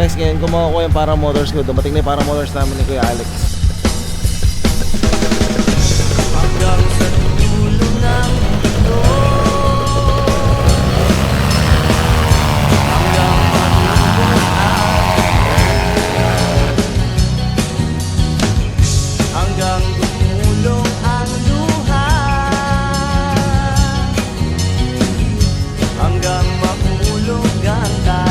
Guys, ngayon gumawa ko yung para motors ko. Dumating na yung para motors namin ni Kuya Alex. Hanggang sa dulo ng mundo hanggang makulog ang.